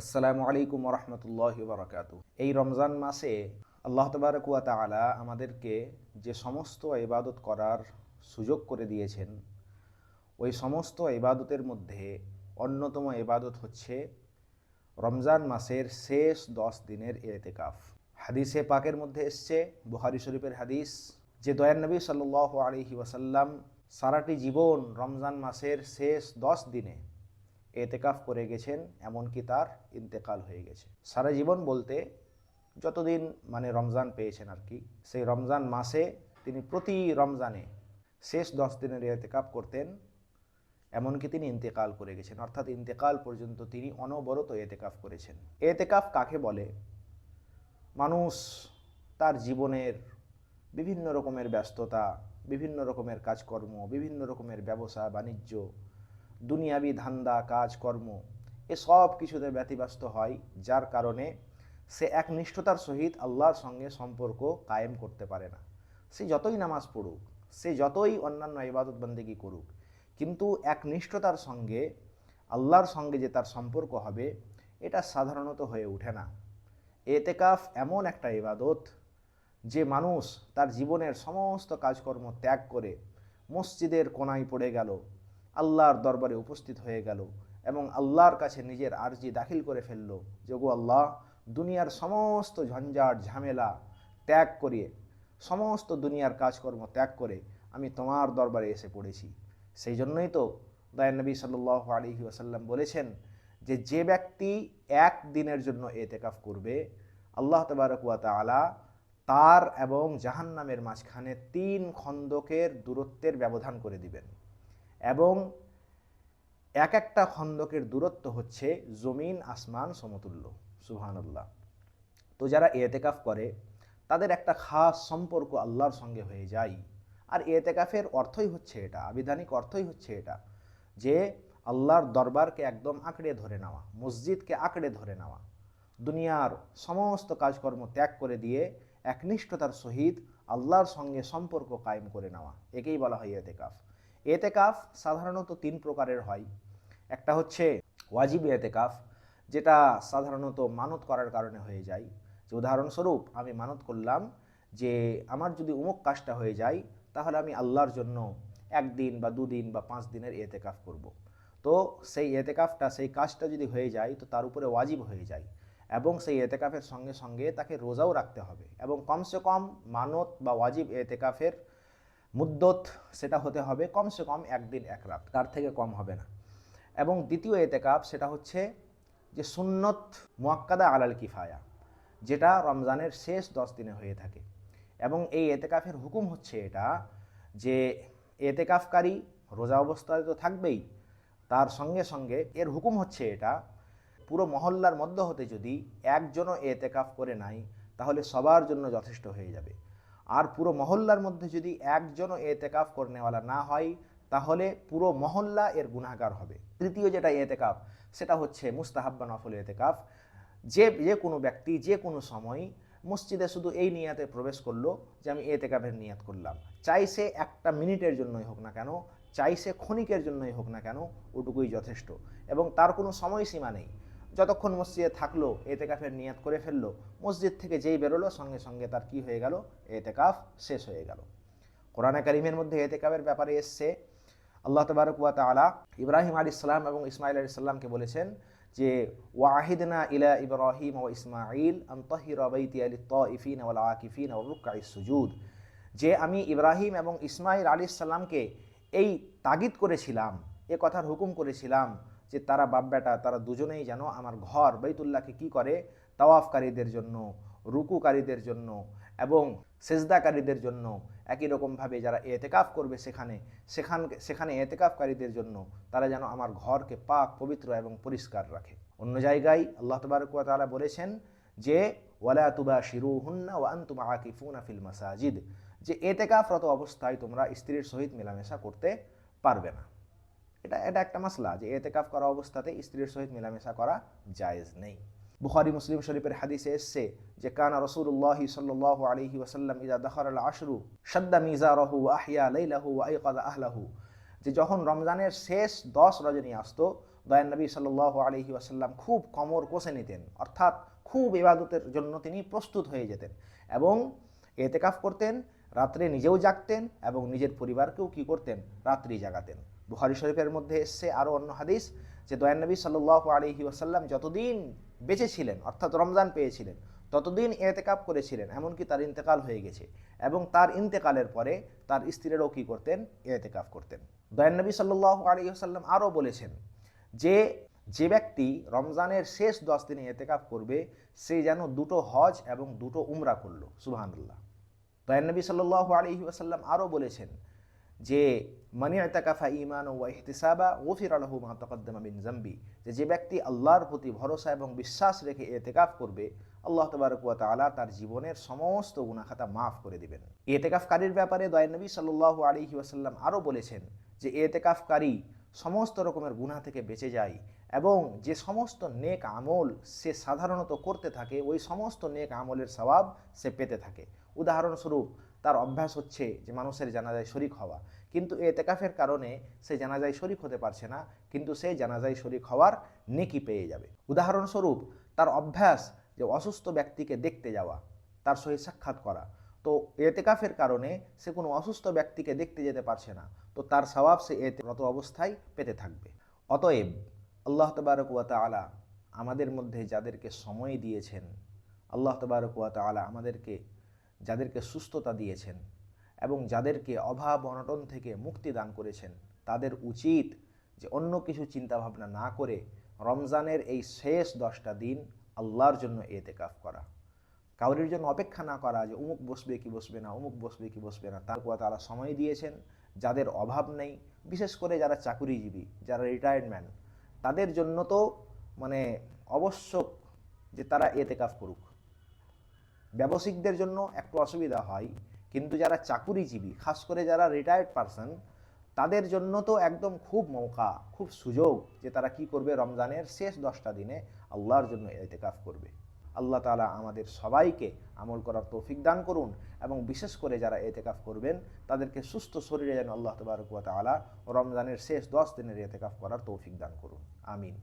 আসসালামু আলাইকুম রহমতুল্লাহ বারকাত এই রমজান মাসে আল্লাহ তবারকুয়া তালা আমাদেরকে যে সমস্ত ইবাদত করার সুযোগ করে দিয়েছেন, ওই সমস্ত ইবাদতের মধ্যে অন্যতম ইবাদত হচ্ছে রমজান মাসের শেষ দশ দিনের এতেকাফ হাদিসে পাকের মধ্যে এসছে বুহারি শরীফের হাদিস, যে দয়ান নবী সাল্লাহ আলহি ওয়াসাল্লাম সারাটি জীবন রমজান মাসের শেষ দশ দিনে এতেকাফ করে গেছেন, এমনকি তার ইন্তেকাল হয়ে গেছে। সারা জীবন বলতে যতদিন মানে রমজান পেয়েছেন আর কি, সেই রমজান মাসে তিনি প্রতি রমজানে শেষ দশ দিনের এতেকাফ করতেন, এমনকি তিনি ইন্তেকাল করে গেছেন। অর্থাৎ ইন্তেকাল পর্যন্ত তিনি অনবরত এতেকাফ করেছেন। এতেকাফ কাকে বলে? মানুষ তার জীবনের বিভিন্ন রকমের ব্যস্ততা, বিভিন্ন রকমের কাজকর্ম, বিভিন্ন রকমের ব্যবসা, বাণিজ্য দুনিয়াবি ধান্দা কাজকর্ম এসব কিছুতে ব্যতিব্যস্ত হয়, যার কারণে সে একনিষ্ঠতার সহিত আল্লাহর সঙ্গে সম্পর্ক কায়েম করতে পারে না। সে যতই নামাজ পড়ুক, সে যতই অন্যান্য ইবাদত বন্দেগি করুক, কিন্তু একনিষ্ঠতার সঙ্গে, আল্লাহর সঙ্গে যে তার সম্পর্ক হবে, এটা সাধারণত হয়ে ওঠে না। এতেকাফ এমন একটা ইবাদত, যে মানুষ তার জীবনের সমস্ত কাজকর্ম ত্যাগ করে মসজিদের কোনায় পড়ে গেল আল্লাহর দরবারে উপস্থিত হয়ে গেল এবং আল্লাহর কাছে নিজের আর্জি দাখিল করে ফেলল যে গো আল্লাহ, দুনিয়ার সমস্ত ঝঞ্ঝাট, ঝামেলা ত্যাগ করিয়ে, সমস্ত দুনিয়ার কাজকর্ম ত্যাগ করে আমি তোমার দরবারে এসে পড়েছি। সেই জন্যই তো দয়ানবী সাল্লাহ আলহি আসাল্লাম বলেছেন যে যে ব্যক্তি এক দিনের জন্য এতেকাফ করবে, আল্লাহ তবারকুয়া তালা তার এবং জাহান্নামের মাঝখানে তিন খন্দকের দূরত্বের ব্যবধান করে দিবেন। এবং এক একটা খন্দকের দূরত্ব হচ্ছে জমিন, আসমান, সমতুল্য। সুবহানাল্লাহ। তো যারা এতেকাফ করে, তাদের একটা খাস সম্পর্ক আল্লাহর সঙ্গে হয়ে যায়। আর এতেকাফের অর্থই হচ্ছে এটা, আবিধানিক অর্থই হচ্ছে এটা, যে আল্লাহর দরবারকে একদম আঁকড়ে ধরে নেওয়া, মসজিদকে আঁকড়ে ধরে নেওয়া, দুনিয়ার সমস্ত কাজকর্ম ত্যাগ করে দিয়ে একনিষ্ঠতার সহিত আল্লাহর সঙ্গে সম্পর্ক কায়েম করে নেওয়া, একেই বলা হয় এতেকাফ। এতেকাফ সাধারণত তিন প্রকারের হয় একটা হচ্ছে ওয়াজিব এতেকাফ, যেটা সাধারণত মানত করার কারণে হয়ে যায় যে উদাহরণস্বরূপ, আমি মানত করলাম যে আমার যদি উমুক কাজটা হয়ে যায়, তাহলে আমি আল্লাহর জন্য একদিন বা দুদিন বা পাঁচ দিনের এতেকাফ করব। তো সেই এতেকাফটা, সেই কাজটা যদি হয়ে যায়, তো তার উপরে ওয়াজিব হয়ে যায় এবং সেই এতেকাফের সঙ্গে সঙ্গে তাকে রোজাও রাখতে হবে এবং কমসে কম মানত বা ওয়াজিব এতেকাফের মুদ্দত সেটা হতে হবে কমসে কম একদিন এক রাত, তার থেকে কম হবে না। এবং দ্বিতীয় এতেকাফ সেটা হচ্ছে যে সুন্নত মোয়াক্কাদা আলাল কিফায়া, যেটা রমজানের শেষ দশ দিনে হয়ে থাকে। এবং এই এতেকাফের হুকুম হচ্ছে এটা যে এতেকাফকারী রোজা অবস্থায় তো থাকবেই, তার সঙ্গে সঙ্গে এর হুকুম হচ্ছে এটা পুরো মহল্লার মধ্য হতে যদি একজনও এতেকাফ করে নাই, তাহলে সবার জন্য যথেষ্ট হয়ে যাবে। আর পুরো মহল্লার মধ্যে যদি একজনও এতেকাফ করনেওয়ালা না হয়, তাহলে পুরো মহল্লা এর গুণাগার হবে। তৃতীয় যেটা এতেকাফ, সেটা হচ্ছে মুস্তাহাব্বা নফল এতেকাফ। যে যে কোনো ব্যক্তি, যে কোনো সময় মসজিদে শুধু এই নিয়াতে প্রবেশ করল যে আমি এতেকাফের নিয়াত করলাম। চাই সে একটা মিনিটের জন্যই হোক না কেন, চাই সে ক্ষণিকের জন্যই হোক না কেন, ওটুকুই যথেষ্ট। এবং তার কোনো সময়সীমা নেই। যতক্ষণ মসজিদে থাকল, এতেকাফের নিয়াত করে ফেলল, মসজিদ থেকে যেই বেরোলো, সঙ্গে সঙ্গে তার কি হয়ে গেল? এতেকাফ শেষ হয়ে গেল। কোরআনে কারিমের মধ্যে এতেকাফের ব্যাপারে এসছে, আল্লাহ তবারক ওয়া তালা ইব্রাহিম আলী ইসলাম এবং ইসমাইল আলী ইসলামকে বলেছেন যে, ওয়াহিদনা ইলা ইব্রাহিম ও ইসমাইল আন্তহির বাইতি আলী ও রুকাই সুজুদ। যে আমি ইব্রাহিম এবং ইসমাইল আলী ইসলামকে এই তাগিদ করেছিলাম এ কথার হুকুম করেছিলাম যে তারা বাপ বেটা তারা দুজনেই যেন আমার ঘর বাইতুল্লাহকে কি করে? তাওয়াফকারীদের জন্য, রুকুকারীদের জন্য এবং সেজদাকারীদের জন্য। একই রকমভাবে যারা এতেকাফ করবে সেখানে, সেখান, সেখানে এতেকাফকারীদের জন্য তারা যেন আমার ঘরকে পাক, পবিত্র এবং পরিষ্কার রাখে। অন্য জায়গায় আল্লাহ তবারকুয়া তালা বলেছেন যে, ওয়ালা তুবা শিরু হুন্না ও আন্তুমা আকিফুনা ফিল মাসাজিদ। যে এতেকাফরত অবস্থায় তোমরা স্ত্রীর সহিত মেলামেশা করতে পারবে না। এটা এটা একটা মাসলা যে এতেকাফ করা অবস্থাতে স্ত্রীর সহিত মেলামেশা করা জায়েজ নেই। বুখারি, মুসলিম শরীফের হাদিসে এসছে যে, কানা রসুল্লাহ সাল্লাহ আলহি ওসাল্লাম ইজা দখর আল আশরু সাদ্দা মিজা রহু আহিয়া লাইলাহু আইকাদা আহলাহু। যে যখন রমজানের শেষ দশ রজনী আসতো দয়ান নবী সাল্লাহ আলহি আসাল্লাম খুব কমর কষে নিতেন, অর্থাৎ খুব ইবাদতের জন্য তিনি প্রস্তুত হয়ে যেতেন এবং এতেকাফ করতেন, রাত্রে নিজেও জাগতেন এবং নিজের পরিবারকেও কি করতেন? রাত্রি জাগাতেন। বুখারি শরীফের মধ্যে এসছে, আরও অন্য হাদিস যে দয়ান নবী সাল্লাহ আলহি আসাল্লাম যতদিন বেঁচে ছিলেন অর্থাৎ রমজান পেয়েছিলেন, ততদিন এতেকাপ করেছিলেন, এমনকি তার ইন্তেকাল হয়ে গেছে এবং তার ইন্তেকালের পরে তার স্ত্রীরাও কী করতেন? এতেকাফ করতেন। দয়ান নবী সাল্লাহ আলী আসাল্লাম আরও বলেছেন যে যে ব্যক্তি রমজানের শেষ দশ দিনে এতেকাফ করবে, সে যেন দুটো হজ এবং দুটো উমরা করল। সুবাহান্লাহ দয়ান নবী সাল্লাহ আলহি আসাল্লাম আরও বলেছেন যে মানি এতাকাফা ইমান ও ইহতিসাবা ওফির আলহু মাহতাকদ্দমা বিন জাম্বি যে যে ব্যক্তি আল্লাহর প্রতি ভরসা এবং বিশ্বাস রেখে এতেকাফ করবে, আল্লাহ তবারকুয়া তালা তার জীবনের সমস্ত গুণাখাতা মাফ করে দিবেন। এতেকাফকারীর ব্যাপারে দয়ানবী সাল্লাহ আলী ওয়াসাল্লাম আরও বলেছেন যে এতেকাফকারী সমস্ত রকমের গুণা থেকে বেঁচে যায় এবং যে সমস্ত নেক আমল সে সাধারণত করতে থাকে, ওই সমস্ত নেক আমলের স্বভাব সে পেতে থাকে। উদাহরণস্বরূপ তার অভ্যাস হচ্ছে যে মানুষের জানাজায় শরিক হওয়া। কিন্তু এতেকাফের কারণে সে জানাজায় শরিক হতে পারছে না, কিন্তু সে জানাজায় শরিক হওয়ার নেকি পেয়ে যাবে। উদাহরণস্বরূপ, তার অভ্যাস যে অসুস্থ ব্যক্তিকে দেখতে যাওয়া, তার সহিত সাক্ষাৎ করা। তো এতেকাফের কারণে সে কোনো অসুস্থ ব্যক্তিকে দেখতে যেতে পারছে না, তো তার স্বভাব সে এতে অবস্থায় পেতে থাকবে। অতএব আল্লাহ তবারকুয়া তালা আমাদের মধ্যে যাদেরকে সময় দিয়েছেন, আল্লাহ তবারকুয়া তালা আমাদেরকে যাদেরকে সুস্থতা দিয়েছেন এবং যাদেরকে অভাব, অনটন থেকে মুক্তি দান করেছেন, তাদের উচিত যে অন্য কিছু চিন্তাভাবনা না করে রমজানের এই শেষ দশটা দিন আল্লাহর জন্য এতেকাফ করা। কাউরির জন্য অপেক্ষা না করা যে অমুক বসবে কি বসবে না, অমুক বসবে কি বসবে না, তার তারা সময় দিয়েছেন, যাদের অভাব নেই, বিশেষ করে যারা চাকুরিজীবী, যারা রিটায়ারমেন্ট তাদের জন্য তো মানে অবশ্যক যে তারা এতেকাফ করুক। ব্যবসায়িকদের জন্য একটু অসুবিধা হয়। কিন্তু যারা চাকুরিজীবী, খাস করে যারা রিটায়ার্ড পারসন তাদের জন্য তো একদম খুব মৌকা, খুব সুযোগ যে তারা কি করবে রমজানের শেষ দশটা দিনে আল্লাহর জন্য এতেকাফ করবে। আল্লাহ তালা আমাদের সবাইকে আমল করার তৌফিক দান করুন এবং বিশেষ করে যারা এতেকাফ করবেন, তাদেরকে সুস্থ শরীরে যেন আল্লাহ তবারকুয়া তালা রমজানের শেষ দশ দিনের এতেকাফ করার তৌফিক দান করুন। আমিন।